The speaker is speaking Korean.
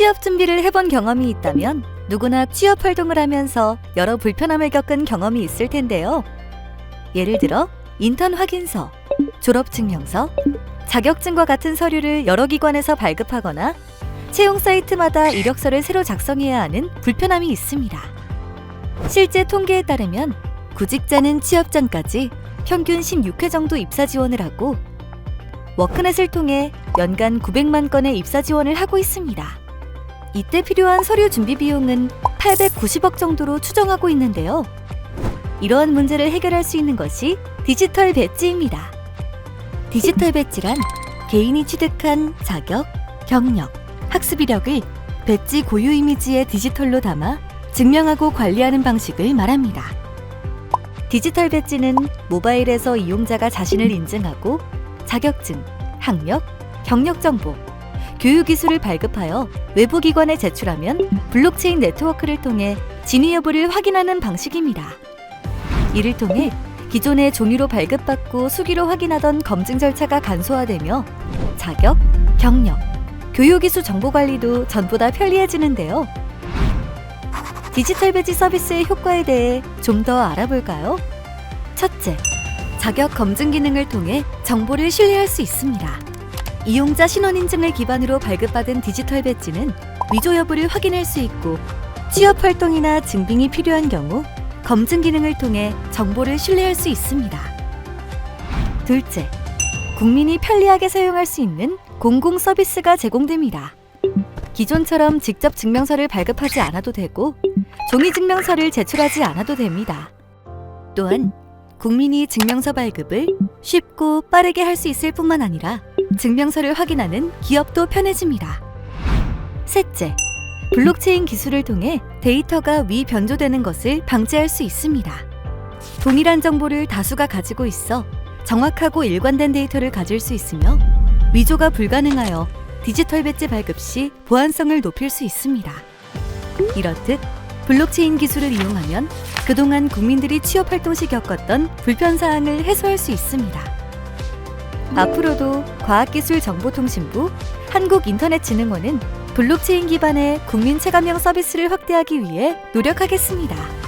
취업 준비를 해본 경험이 있다면 누구나 취업 활동을 하면서 여러 불편함을 겪은 경험이 있을 텐데요. 예를 들어 인턴 확인서, 졸업 증명서, 자격증과 같은 서류를 여러 기관에서 발급하거나 채용 사이트마다 이력서를 새로 작성해야 하는 불편함이 있습니다. 실제 통계에 따르면 구직자는 취업 전까지 평균 16회 정도 입사 지원을 하고 워크넷을 통해 연간 900만 건의 입사 지원을 하고 있습니다. 이때 필요한 서류 준비 비용은 890억 정도로 추정하고 있는데요. 이러한 문제를 해결할 수 있는 것이 디지털 배지입니다. 디지털 배지란 개인이 취득한 자격, 경력, 학습 이력을 배지 고유 이미지의 디지털로 담아 증명하고 관리하는 방식을 말합니다. 디지털 배지는 모바일에서 이용자가 자신을 인증하고 자격증, 학력, 경력 정보, 교육 기술을 발급하여 외부 기관에 제출하면 블록체인 네트워크를 통해 진위 여부를 확인하는 방식입니다. 이를 통해 기존의 종이로 발급받고 수기로 확인하던 검증 절차가 간소화되며 자격, 경력, 교육 기술 정보 관리도 전보다 편리해지는데요. 디지털 배지 서비스의 효과에 대해 좀 더 알아볼까요? 첫째, 자격 검증 기능을 통해 정보를 신뢰할 수 있습니다. 이용자 신원 인증을 기반으로 발급받은 디지털 배지는 위조 여부를 확인할 수 있고 취업 활동이나 증빙이 필요한 경우 검증 기능을 통해 정보를 신뢰할 수 있습니다. 둘째, 국민이 편리하게 사용할 수 있는 공공 서비스가 제공됩니다. 기존처럼 직접 증명서를 발급하지 않아도 되고 종이 증명서를 제출하지 않아도 됩니다. 또한 국민이 증명서 발급을 쉽고 빠르게 할 수 있을 뿐만 아니라 증명서를 확인하는 기업도 편해집니다. 셋째, 블록체인 기술을 통해 데이터가 위변조되는 것을 방지할 수 있습니다. 동일한 정보를 다수가 가지고 있어 정확하고 일관된 데이터를 가질 수 있으며 위조가 불가능하여 디지털 배지 발급 시 보안성을 높일 수 있습니다. 이렇듯 블록체인 기술을 이용하면 그동안 국민들이 취업 활동 시 겪었던 불편 사항을 해소할 수 있습니다. 앞으로도 과학기술정보통신부, 한국인터넷진흥원은 블록체인 기반의 국민 체감형 서비스를 확대하기 위해 노력하겠습니다.